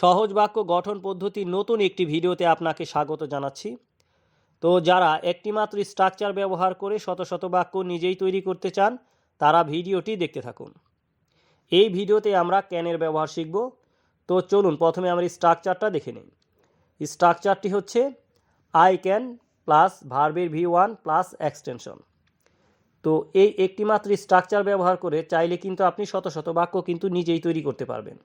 সহজ বাক্য গঠন পদ্ধতির নতুন একটি ভিডিওতে আপনাকে স্বাগত জানাচ্ছি। তো যারা একটিমাত্র স্ট্রাকচার ব্যবহার করে শত শত বাক্য নিজেই তৈরি করতে চান, তারা ভিডিওটি দেখতে থাকুন। এই ভিডিওতে আমরা ক্যানের ব্যবহার শিখব। তো চলুন, প্রথমে আমরা স্ট্রাকচারটা দেখে নিই। স্ট্রাকচারটি হচ্ছে আই ক্যান প্লাস ভার্বের ভি ওয়ান প্লাস এক্সটেনশন তো এই একটিমাত্র স্ট্রাকচার ব্যবহার করে চাইলে কিন্তু আপনি শত শত বাক্য কিন্তু নিজেই তৈরি করতে পারবেন।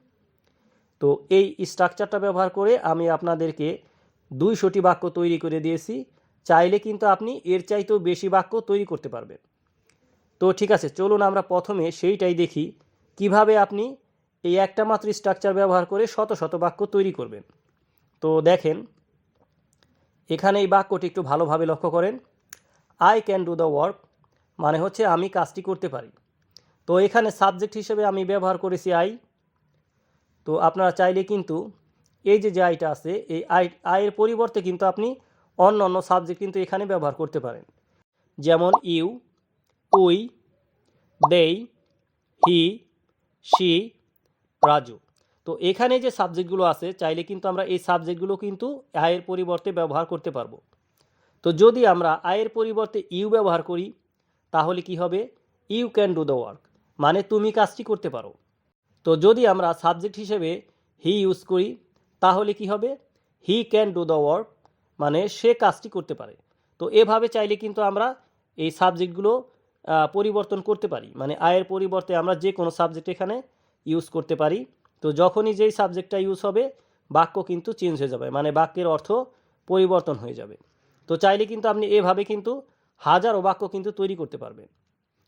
তো এই স্ট্রাকচারটা ব্যবহার করে আমি আপনাদেরকে দুইশোটি বাক্য তৈরি করে দিয়েছি। চাইলে কিন্তু আপনি এর চাইতেও বেশি বাক্য তৈরি করতে পারবেন। তো ঠিক আছে, চলুন আমরা প্রথমে সেইটাই দেখি কীভাবে আপনি এই একটা মাত্র স্ট্রাকচার ব্যবহার করে শত শত বাক্য তৈরি করবেন। তো দেখেন, এখানে এই বাক্যটি একটু ভালোভাবে লক্ষ্য করেন। I can do the work মানে হচ্ছে আমি কাজটি করতে পারি। তো এখানে সাবজেক্ট হিসেবে আমি ব্যবহার করেছি আই তো আপনারা চাইলে কিন্তু এই যে যে আইটা আছে, এই আই আয়ের পরিবর্তে কিন্তু আপনি অন্য অন্য সাবজেক্ট কিন্তু এখানে ব্যবহার করতে পারেন। যেমন ইউ, উই, দেই, হি সি রাজু। তো এখানে যে সাবজেক্টগুলো আছে, চাইলে কিন্তু আমরা এই সাবজেক্টগুলো কিন্তু আয়ের পরিবর্তে ব্যবহার করতে পারব। তো যদি আমরা আয়ের পরিবর্তে ইউ ব্যবহার করি, তাহলে কি হবে? You can do the work. মানে তুমি কাজটি করতে পারো। তো যদি আমরা সাবজেক্ট হিসেবে হি ইউজ করি, তাহলে কি হবে? He can do the work মানে সে কাজটি করতে পারে। তো এভাবে চাইলে কিন্তু আমরা এই সাবজেক্টগুলো পরিবর্তন করতে পারি। মানে আয়ের পরিবর্তে আমরা যে কোনো সাবজেক্ট এখানে ইউজ করতে পারি। তো যখনই যেই সাবজেক্টটা ইউজ হবে, বাক্য কিন্তু চেঞ্জ হয়ে যাবে। মানে বাক্যের অর্থ পরিবর্তন হয়ে যাবে। তো চাইলে কিন্তু আপনি এভাবে কিন্তু হাজারো বাক্য কিন্তু তৈরি করতে পারবেন।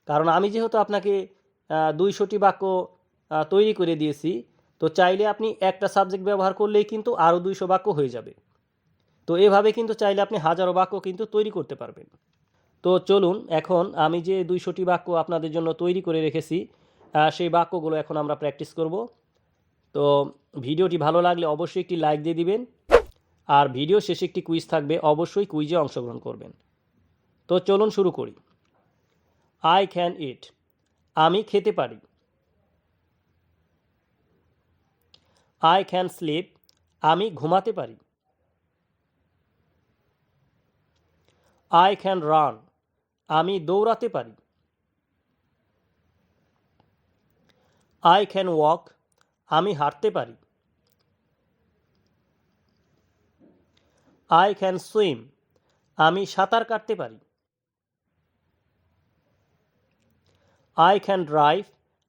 কারণ আমি যেহেতু আপনাকে দুইশোটি বাক্য তৈরি করে দিয়েছি। তো চাইলে আপনি একটা সাবজেক্ট ব্যবহার করলেই কিন্তু আরও দুইশো বাক্য হয়ে যাবে। তো এভাবে কিন্তু চাইলে আপনি হাজারো বাক্য কিন্তু তৈরি করতে পারবেন। তো চলুন, এখন আমি যে দুইশোটি বাক্য আপনাদের জন্য তৈরি করে রেখেছি সেই বাক্যগুলো এখন আমরা প্র্যাকটিস করব। তো ভিডিওটি ভালো লাগলে অবশ্যই একটি লাইক দিয়ে দিবেন। আর ভিডিও শেষে একটি কুইজ থাকবে, অবশ্যই কুইজে অংশগ্রহণ করবেন। তো চলুন শুরু করি। আই ক্যান ইট আমি খেতে পারি। আই ক্যান স্লিপ আমি ঘুমাতে পারি। আই ক্যান রান আমি দৌড়াতে পারি। আই ক্যান ওয়াক আমি হাঁটতে পারি। আই ক্যান সুইম আমি সাঁতার কাটতে পারি। আই ক্যান ড্রাইভ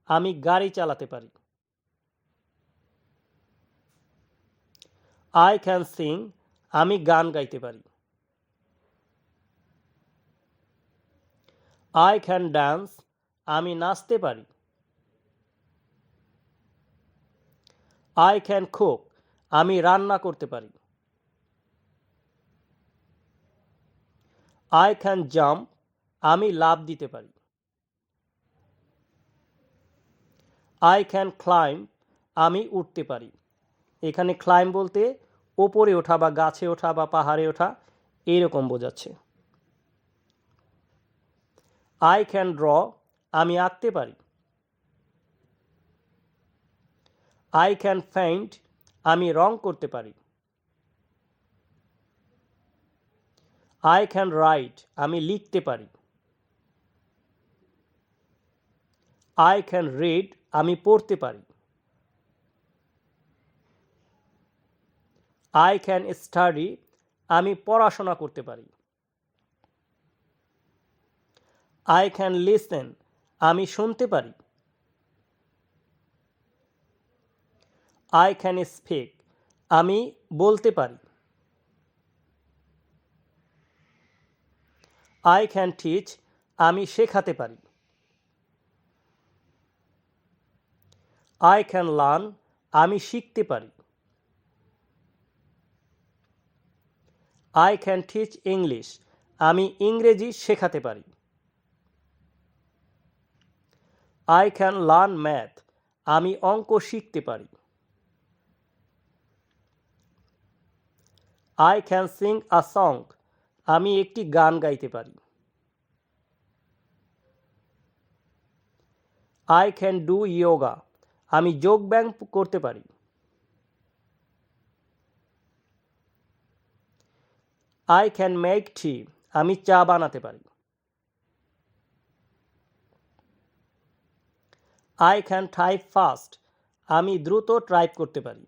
আমি গাড়ি চালাতে পারি। আই ক্যান সিং আমি গান গাইতে পারি। আই ক্যান ডান্স আমি নাচতে পারি। আই ক্যান কুক আমি রান্না করতে পারি। আই ক্যান জাম্প আমি লাভ দিতে পারি। আই ক্যান ক্লাইম্ব আমি উঠতে পারি। এখানে ক্লাইম্ব বলতে ওপরে ওঠা বা গাছে ওঠা বা পাহাড়ে ওঠা, এইরকম বোঝাচ্ছে। আই ক্যান ড্র আমি আঁকতে পারি। আই ক্যান পেইন্ট আমি রং করতে পারি। আই ক্যান রাইট আমি লিখতে পারি। আই ক্যান রিড আমি পড়তে পারি। আই ক্যান স্টাডি আমি পড়াশোনা করতে পারি। আই ক্যান লিসেন আমি শুনতে পারি। আই ক্যান স্পিক আমি বলতে পারি। আই ক্যান টিচ আমি শেখাতে পারি। আই ক্যান লার্ন আমি শিখতে পারি। আই ক্যান টিচ ইংলিশ আমি ইংরেজি শেখাতে পারি। আই ক্যান লার্ন ম্যাথ আমি অঙ্ক শিখতে পারি। I can sing a song আমি একটি গান গাইতে পারি। আই ক্যান ডু ইয়োগা আমি যোগ ব্যায়াম করতে পারি। আই ক্যান মেক টি আমি চা বানাতে পারি। আই ক্যান টাইপ ফাস্ট আমি দ্রুত টাইপ করতে পারি।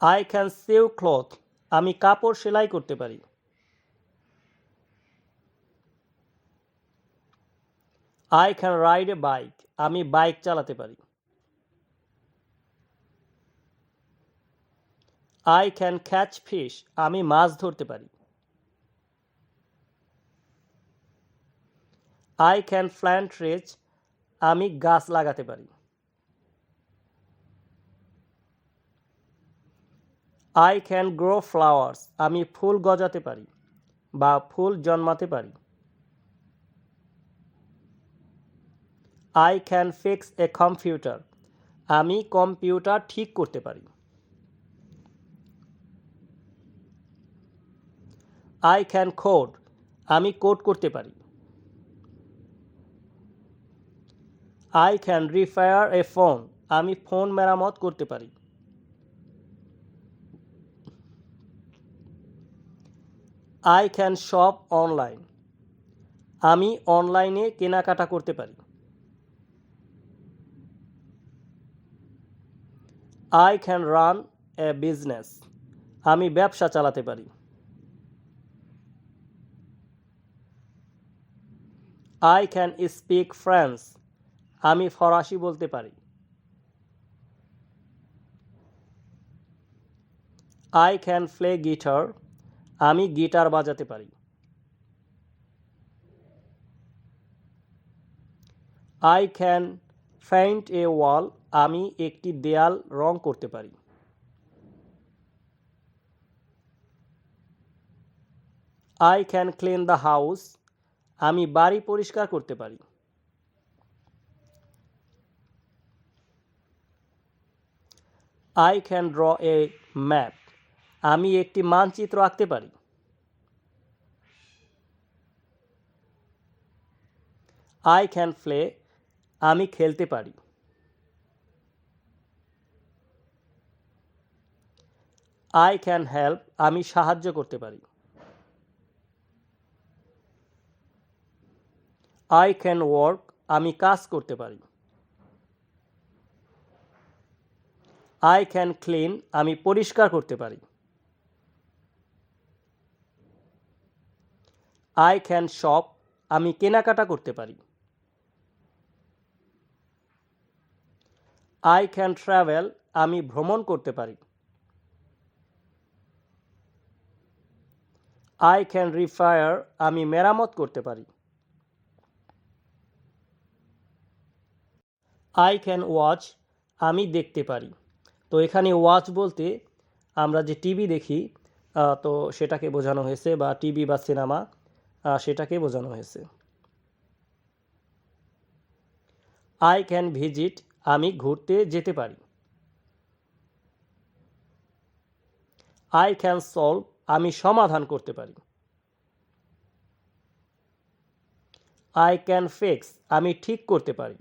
আই ক্যান সেভ ক্লথ আমি কাপড় সেলাই করতে পারি। I can ride a bike আমি বাইক চালাতে পারি। আই ক্যান ক্যাচ ফিশ আমি মাছ ধরতে পারি। আই ক্যান প্ল্যান্ট ট্রেজ আমি গাছ লাগাতে পারি। আই ক্যান গ্রো ফ্লাওয়ার্স আমি ফুল গজাতে পারি বা ফুল জন্মাতে পারি। I can fix a computer আমি কম্পিউটার ঠিক করতে পারি। আই ক্যান কোড আমি কোড করতে পারি। I can repair a phone আমি ফোন মেরামত করতে পারি। আই ক্যান শপ অনলাইন আমি অনলাইনে কেনাকাটা করতে পারি। I can run a business আমি ব্যবসা চালাতে পারি। আই ক্যান স্পিক ফ্রেঞ্চ আমি ফরাসি বলতে পারি। আই ক্যান প্লে গিটার আমি গিটার বাজাতে পারি। I can paint a wall আমি একটি দেয়াল রং করতে পারি। I can clean the house আমি বাড়ি পরিষ্কার করতে পারি। I can draw a map আমি একটি মানচিত্র আঁকতে পারি। আই ক্যান প্লে আমি খেলতে পারি। আই ক্যান হেল্প আমি সাহায্য করতে পারি। আই ক্যান ওয়ার্ক আমি কাজ করতে পারি। আই ক্যান ক্লিন আমি পরিষ্কার করতে পারি। আই ক্যান শপ আমি কেনাকাটা করতে পারি। আই ক্যান ট্রাভেল আমি ভ্রমণ করতে পারি। আই ক্যান রিফায়ার আমি মেরামত করতে পারি। আই ক্যান ওয়াচ আমি দেখতে পারি। তো এখানে ওয়াচ বলতে আমরা যে টিভি দেখি তো সেটাকে বোঝানো হয়েছে বা টিভি বা সিনেমা সেটাকে বোঝানো হয়েছে। আই ক্যান ভিজিট আমি ঘুরতে যেতে পারি। আই ক্যান সলভ আমি সমাধান করতে পারি। আই ক্যান ফিক্স আমি ঠিক করতে পারি।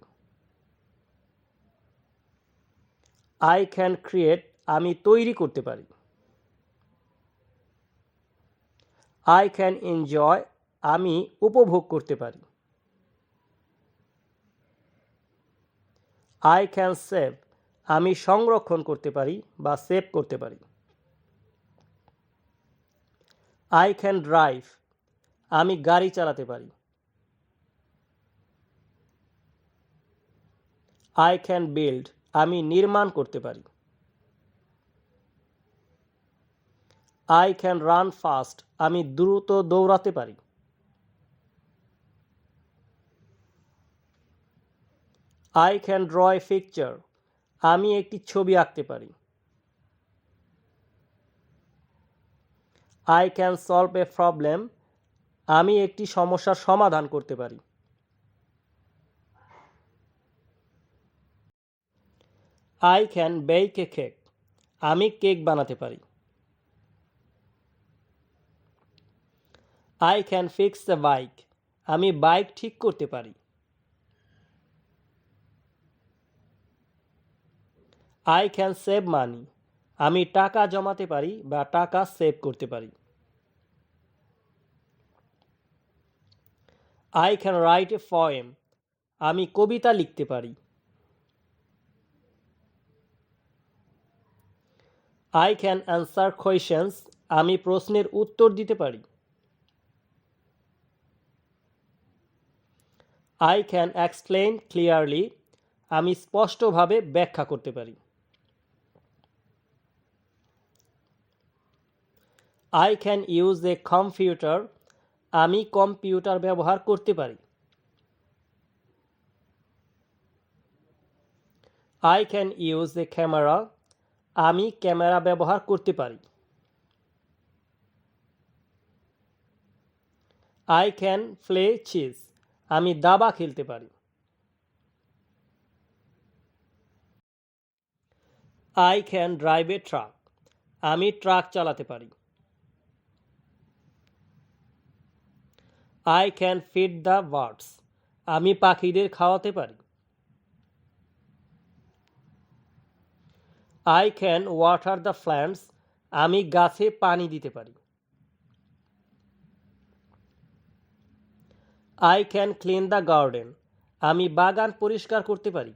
আই ক্যান ক্রিয়েট আমি তৈরি করতে পারি। আই ক্যান এনজয় আমি উপভোগ করতে পারি। আই ক্যান সেভ আমি সংরক্ষণ করতে পারি বা সেভ করতে পারি। আই ক্যান ড্রাইভ আমি গাড়ি চালাতে পারি। আই ক্যান বিল্ড আমি নির্মাণ করতে পারি। আই ক্যান রান ফাস্ট আমি দ্রুত দৌড়াতে পারি। I can draw a picture আমি একটি ছবি আঁকতে পারি। I can solve a problem আমি একটি সমস্যার সমাধান করতে পারি। I can bake a cake আমি কেক বানাতে পারি। I can fix a bike আমি বাইক ঠিক করতে পারি। আই ক্যান সেভ মানি আমি টাকা জমাতে পারি বা টাকা সেভ করতে পারি। I can write a poem আমি কবিতা লিখতে পারি। আই ক্যান অ্যান্সার কোয়েশনস আমি প্রশ্নের উত্তর দিতে পারি। আই ক্যান এক্সপ্লেন ক্লিয়ারলি আমি স্পষ্টভাবে ব্যাখ্যা করতে পারি। I can use a computer আমি কম্পিউটার ব্যবহার করতে পারি। I can use a camera আমি ক্যামেরা ব্যবহার করতে পারি। আই ক্যান প্লে চিজ আমি দাবা খেলতে পারি। I can drive a truck আমি ট্রাক চালাতে পারি। I can feed the birds আমি পাখিদের খাওয়াতে পারি। I can water the plants আমি গাছে পানি দিতে পারি। I can clean the garden আমি বাগান পরিষ্কার করতে পারি।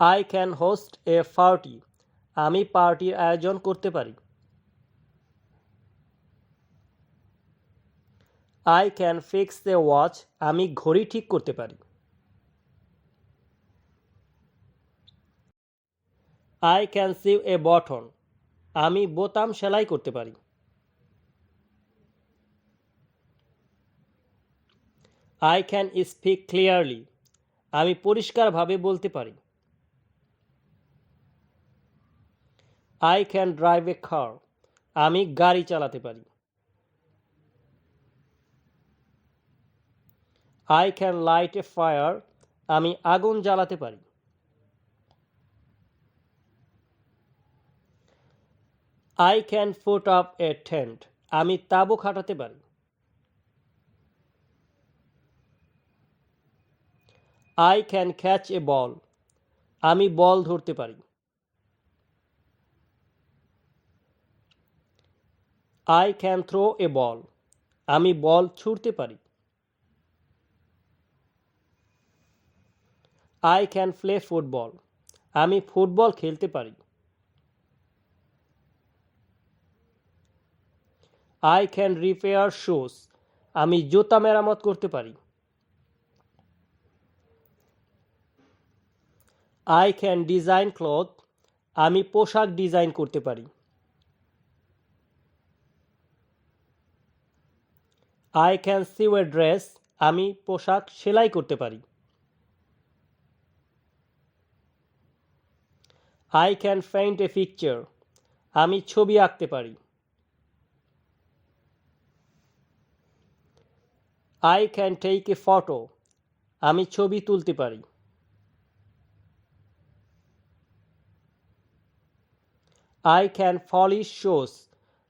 I can host a party আমি পার্টির আয়োজন করতে পারি। I can fix the watch আমি ঘড়ি ঠিক করতে পারি। I can sew a button আমি বোতাম সেলাই করতে পারি। আই ক্যান স্পিক ক্লিয়ারলি আমি পরিষ্কারভাবে বলতে পারি। I can drive a car আমি গাড়ি চালাতে পারি। I can light a fire আমি আগুন জ্বালাতে পারি। I can put up a tent আমি তাঁবু খাটাতে পারি। I can catch a ball আমি বল ধরতে পারি। I can throw a ball আমি বল ছুঁড়তে পারি। আই ক্যান প্লে ফুটবল আমি ফুটবল খেলতে পারি। আই ক্যান রিপেয়ার শুজ আমি জুতা মেরামত করতে পারি। আই ক্যান ডিজাইন ক্লথ আমি পোশাক ডিজাইন করতে পারি। I can sew a dress আমি পোশাক সেলাই করতে পারি। I can paint a picture আমি ছবি আঁকতে পারি। I can take a photo আমি ছবি তুলতে পারি। আই ক্যান পলিশ শোস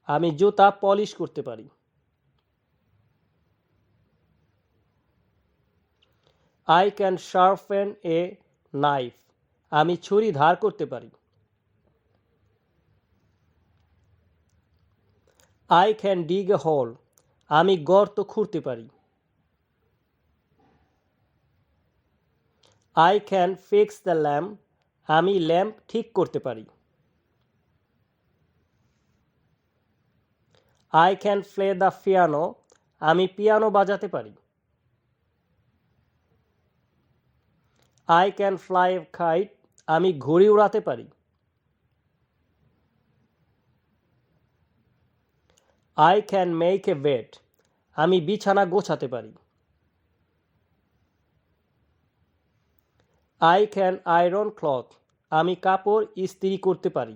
আমি জুতা পলিশ করতে পারি। I can sharpen a knife আমি ছুরি ধার করতে পারি। I can dig a hole আমি গর্ত খুঁড়তে পারি। I can fix the lamp আমি ল্যাম্প ঠিক করতে পারি। I can play the piano আমি পিয়ানো বাজাতে পারি। আই ক্যান ফ্লাই খাইট আমি ঘুড়ি উড়াতে পারি। I can make a bed আমি বিছানা গোছাতে পারি। আই ক্যান আয়রন ক্লথ আমি কাপড় ইস্ত্রি করতে পারি।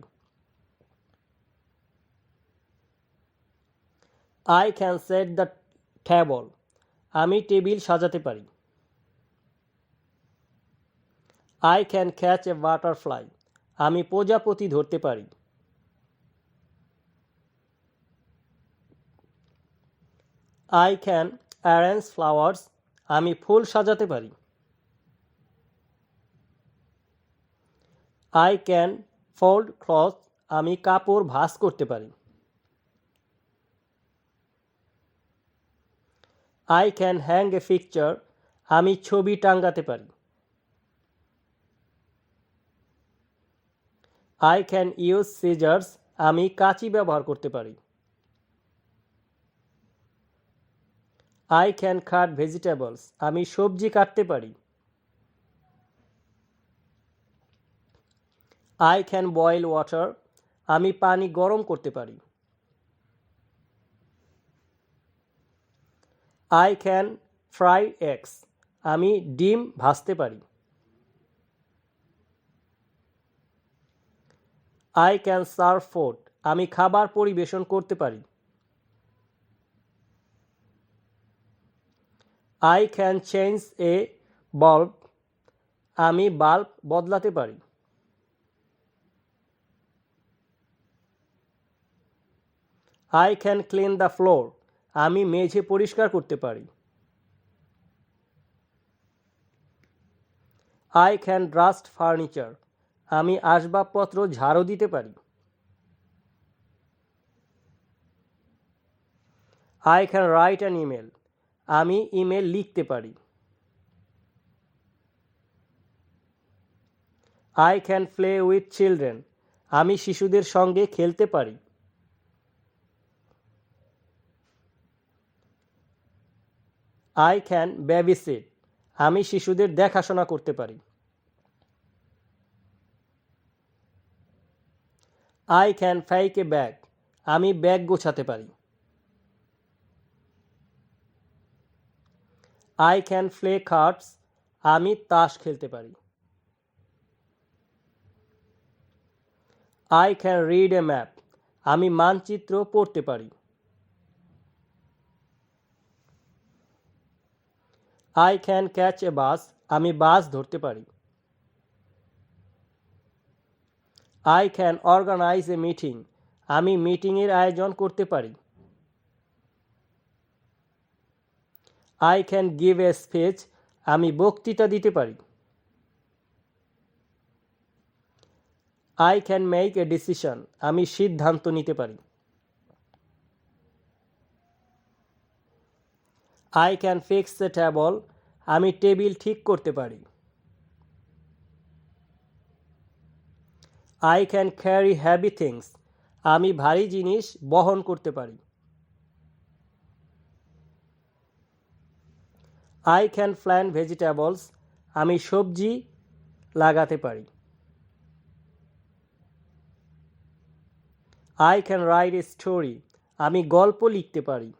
I can set the table আমি টেবিল সাজাতে পারি। I can catch a butterfly আমি প্রজাপতি ধরতে পারি। আই ক্যান অ্যারেঞ্জ ফ্লাওয়ার্স আমি ফুল সাজাতে পারি। আই ক্যান ফোল্ড ক্লথ আমি কাপড় ভাঁজ করতে পারি। I can hang a picture আমি ছবি টাঙ্গাতে পারি। আই ক্যান ইউজ সিজার্স আমি কাঁচি ব্যবহার করতে পারি। আই ক্যান কাট ভেজিটেবলস আমি সবজি কাটতে পারি। আই ক্যান বয়েল ওয়াটার আমি পানি গরম করতে পারি। আই ক্যান ফ্রাই এগস আমি ডিম ভাজতে পারি। আই ক্যান সার্ভ ফুড আমি খাবার পরিবেশন করতে পারি। I can change a bulb আমি বাল্ব বদলাতে পারি। I can clean the floor আমি মেঝে পরিষ্কার করতে পারি। আই ক্যান ড্রাস্ট ফার্নিচার আমি আসবাবপত্র ঝাড়ু দিতে পারি। I can write an email আমি ইমেল লিখতে পারি। I can play with children আমি শিশুদের সঙ্গে খেলতে পারি। আই ক্যান ব্যাবিসিট আমি শিশুদের দেখাশোনা করতে পারি। I can pack a bag আমি ব্যাগ গোছাতে পারি। আই ক্যান প্লে কার্ডস আমি তাস খেলতে পারি। I can read a map আমি মানচিত্র পড়তে পারি। I can catch a bus আমি বাস ধরতে পারি। I can organise a meeting আমি মিটিংয়ের আয়োজন করতে পারি। I can give a speech আমি বক্তৃতা দিতে পারি। I can make a decision আমি সিদ্ধান্ত নিতে পারি। I can fix the table আমি টেবিল ঠিক করতে পারি। I can carry heavy things আমি ভারী জিনিস বহন করতে পারি। আই ক্যান প্ল্যান ভেজিটেবলস আমি সবজি লাগাতে পারি। I can write a story আমি গল্প লিখতে পারি।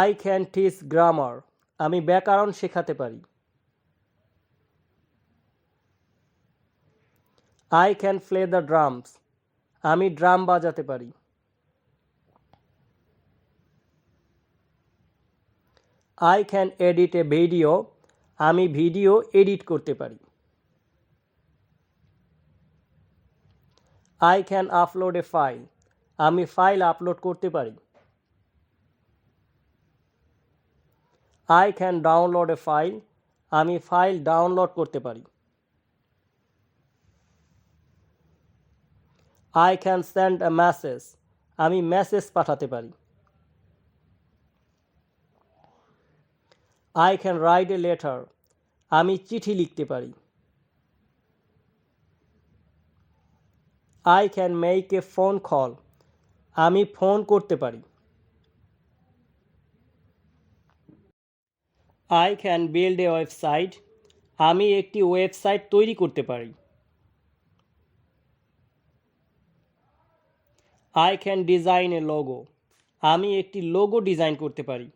আই ক্যান টিচ গ্রামার আমি ব্যাকরণ শেখাতে পারি। I can play the drums আমি ড্রাম বাজাতে পারি। I can edit a video আমি ভিডিও এডিট করতে পারি। I can upload a file আমি ফাইল আপলোড করতে পারি। I can download a file আমি ফাইল ডাউনলোড করতে পারি। I can send a message আমি মেসেজ পাঠাতে পারি। I can write a letter আমি চিঠি লিখতে পারি। I can make a phone call আমি ফোন করতে পারি। I can build a website আমি একটি ওয়েবসাইট তৈরি করতে পারি। I can design a logo আমি একটি লোগো ডিজাইন করতে পারি।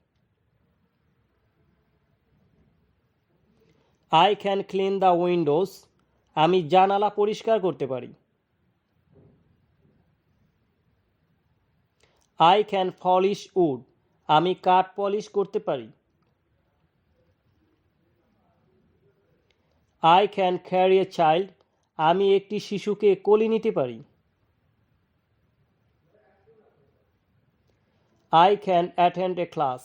I can clean the windows আমি জানালা পরিষ্কার করতে পারি। আই ক্যান পলিশ উড আমি কাঠ পলিশ করতে পারি। I can carry a child আমি একটি শিশুকে কোলে নিতে পারি। I can attend a class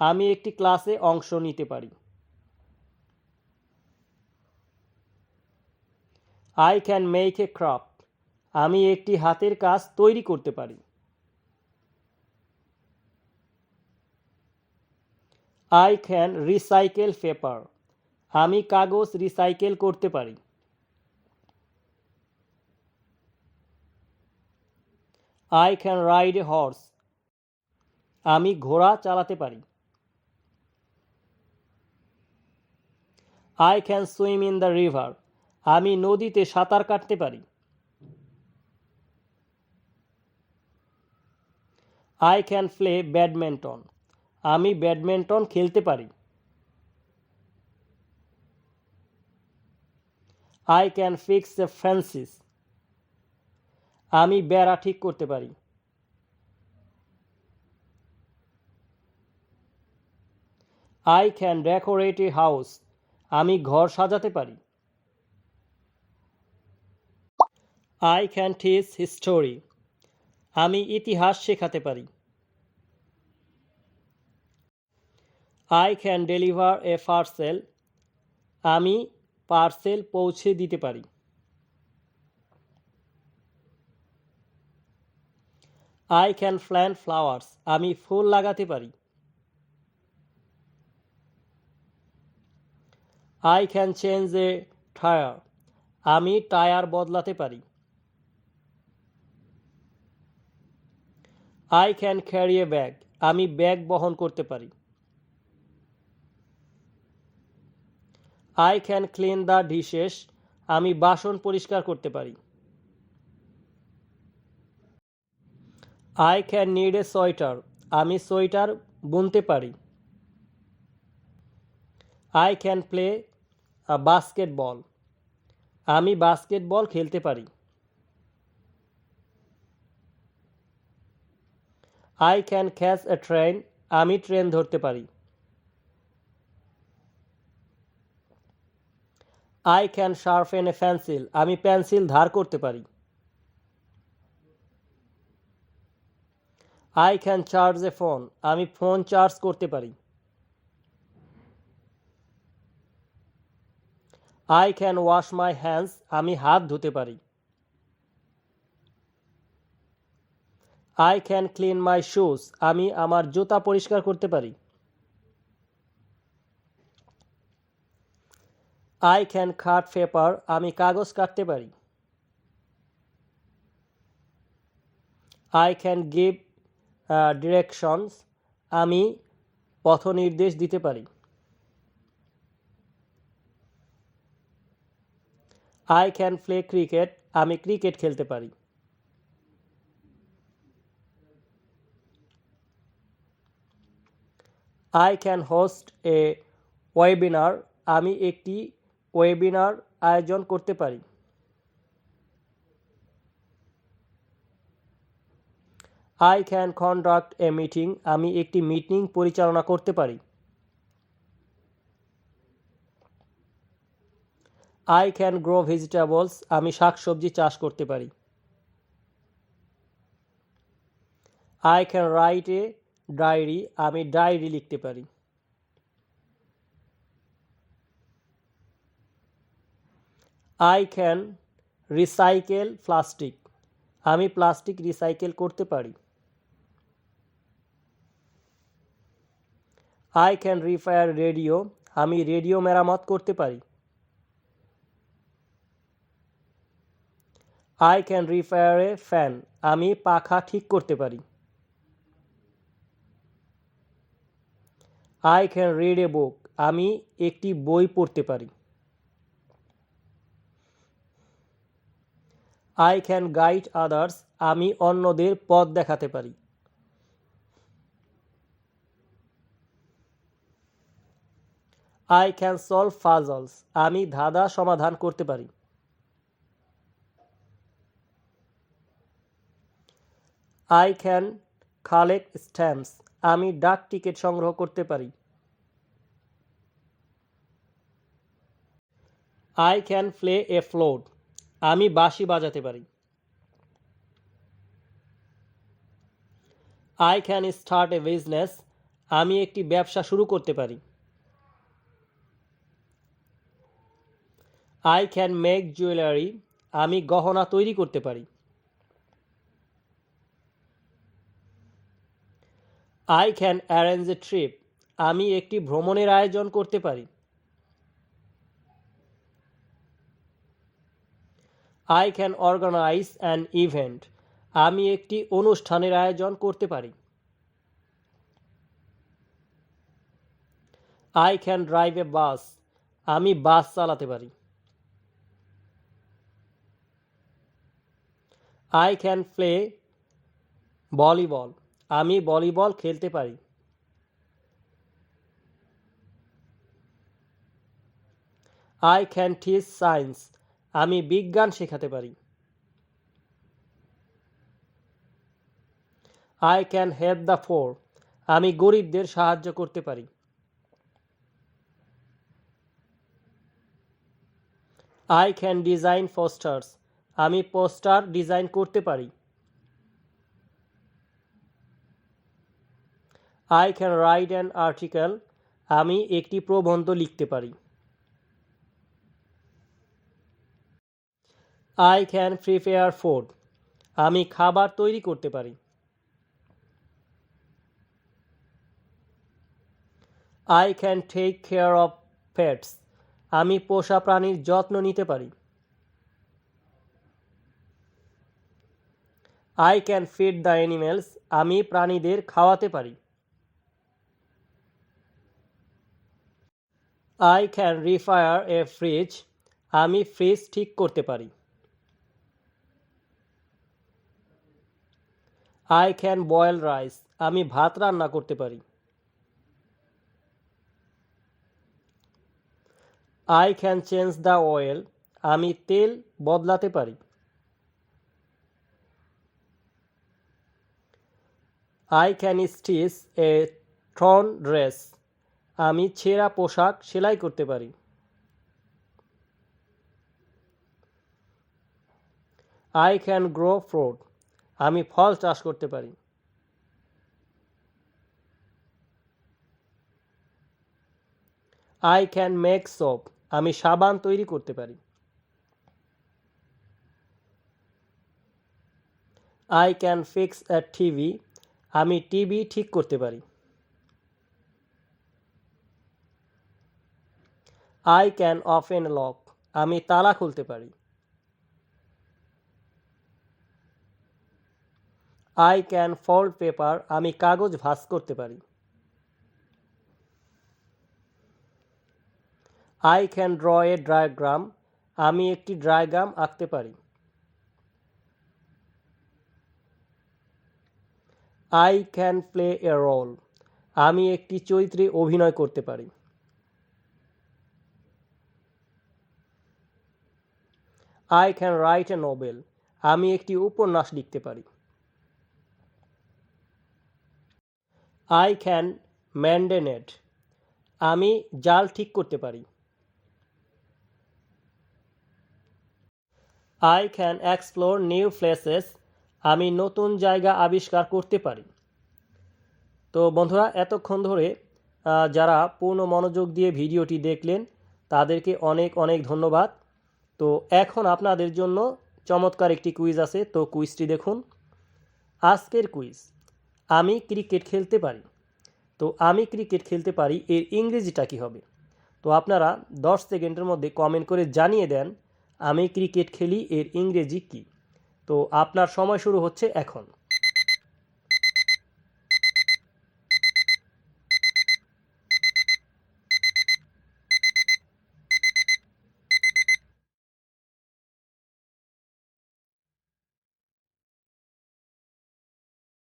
আমি একটি ক্লাসে অংশ নিতে পারি। I can make a craft আমি একটি হাতের কাজ তৈরি করতে পারি। আই ক্যান রিসাইকেল পেপার আমি কাগজ রিসাইকেল করতে পারি। I can ride a horse আমি ঘোড়া চালাতে পারি। I can swim in the river আমি নদীতে সাঁতার কাটতে পারি। আই ক্যান প্লে ব্যাডমিন্টন আমি ব্যাডমিন্টন খেলতে পারি। I can fix the fences আমি বেড়া ঠিক করতে পারি। I can decorate a house আমি ঘর সাজাতে পারি। আই ক্যান টিচ হিস্টোরি আমি ইতিহাস শেখাতে পারি। I can deliver a parcel আমি পার্সেল পৌঁছে দিতে পারি। আই ক্যান প্ল্যান্ট ফ্লাওয়ার্স আমি ফুল লাগাতে পারি। I can change a tyre আমি টায়ার বদলাতে পারি। I can carry a bag আমি ব্যাগ বহন করতে পারি। I can clean the dishes আমি বাসন পরিষ্কার করতে পারি। I can knit a sweater আমি সোয়েটার বুনতে পারি। আই ক্যান প্লে বাস্কেটবল আমি বাস্কেটবল খেলতে পারি। I can catch a train আমি ট্রেন ধরতে পারি। I can sharpen a pencil আমি পেন্সিল ধার করতে পারি। I can charge a phone আমি ফোন চার্জ করতে পারি। I can wash my hands আমি হাত ধুতে পারি। I can clean my shoes আমি আমার জুতা পরিষ্কার করতে পারি। আই ক্যান কাট পেপার আমি কাগজ কাটতে পারি। আই ক্যান গিভ ডিরেকশনস আমি পথ নির্দেশ দিতে পারি। আই ক্যান প্লে ক্রিকেট আমি ক্রিকেট খেলতে পারি। I can host a webinar আমি একটি ওয়েবিনার আয়োজন করতে পারি। I can conduct a meeting আমি একটি মিটিং পরিচালনা করতে পারি। আই ক্যান গ্রো ভেজিটেবলস আমি শাকসবজি চাষ করতে পারি। I can write a diary আমি ডায়েরি লিখতে পারি। আই ক্যান রিসাইকেল প্লাস্টিক আমি প্লাস্টিক রিসাইকেল করতে পারি। আই ক্যান রিপেয়ার রেডিও আমি রেডিও মেরামত করতে পারি। I can repair a fan আমি পাখা ঠিক করতে পারি। I can read a book আমি একটি বই পড়তে পারি। আই ক্যান গাইড আদার্স আমি অন্যদের পথ দেখাতে পারি। আই ক্যান সলভ ফাজলস আমি ধাঁধা সমাধান করতে পারি। আই ক্যান কালেক্ট স্ট্যাম্পস আমি ডাক টিকিট সংগ্রহ করতে পারি। I can play a flute আমি বাঁশি বাজাতে পারি। I can start a business আমি একটি ব্যবসা শুরু করতে পারি। আই ক্যান মেক জুয়েলারি আমি গহনা তৈরি করতে পারি। I can arrange a trip আমি একটি ভ্রমণের আয়োজন করতে পারি। I can organise an event আমি একটি অনুষ্ঠানের আয়োজন করতে পারি। I can drive a bus আমি বাস চালাতে পারি। আই ক্যান প্লে ভলিবল আমি ভলিবল খেলতে পারি। আই ক্যান টিচ সায়েন্স আমি বিজ্ঞান শেখাতে পারি। I can help the poor আমি গরিবদের সাহায্য করতে পারি। আই ক্যান ডিজাইন পোস্টার্স আমি পোস্টার ডিজাইন করতে পারি। I can write an article আমি একটি প্রবন্ধ লিখতে পারি। আই ক্যান প্রিপেয়ার ফুড আমি খাবার তৈরি করতে পারি। I can take care of pets আমি পোষা প্রাণীর যত্ন নিতে পারি। I can feed the animals আমি প্রাণীদের খাওয়াতে পারি। I can repair a fridge আমি ফ্রিজ ঠিক করতে পারি। আই ক্যান বয়েল রাইস আমি ভাত রান্না করতে পারি। I can change the oil আমি তেল বদলাতে পারি। I can stitch a torn dress আমি ছেঁড়া পোশাক সেলাই করতে পারি। আই ক্যান গ্রো ফ্রুট আমি ফল চাষ করতে পারি। আই ক্যান মেক সোপ আমি সাবান তৈরি করতে পারি। I can fix a TV আমি টিভি ঠিক করতে পারি। আই ক্যান অফেন লক আমি তালা খুলতে পারি। আই ক্যান ফোল্ড পেপার আমি কাগজ ভাঁজ করতে পারি। I can draw a diagram আমি একটি ডায়াগ্রাম আঁকতে পারি। I can play a role আমি একটি চরিত্রে অভিনয় করতে পারি। I can write a novel আমি একটি উপন্যাস লিখতে পারি। আই ক্যান ম্যান্ডেনেট আমি জাল ঠিক করতে পারি। I can explore new places আমি নতুন জায়গা আবিষ্কার করতে পারি। তো বন্ধুরা, এতক্ষণ ধরে যারা পূর্ণ মনোযোগ দিয়ে ভিডিওটি দেখলেন, তাদেরকে অনেক অনেক ধন্যবাদ। তো এখন আপনাদের জন্য চমৎকার একটি কুইজ আছে, তো কুইজটি দেখুন। আজকের কুইজ আমি ক্রিকেট খেলতে পারি। তো আমি ক্রিকেট খেলতে পারি, এর ইংরেজিটা কী হবে? তো আপনারা দশ সেকেন্ডের মধ্যে কমেন্ট করে জানিয়ে দেন, আমি ক্রিকেট খেলি, এর ইংরেজি কী? তো আপনার সময় শুরু হচ্ছে এখন।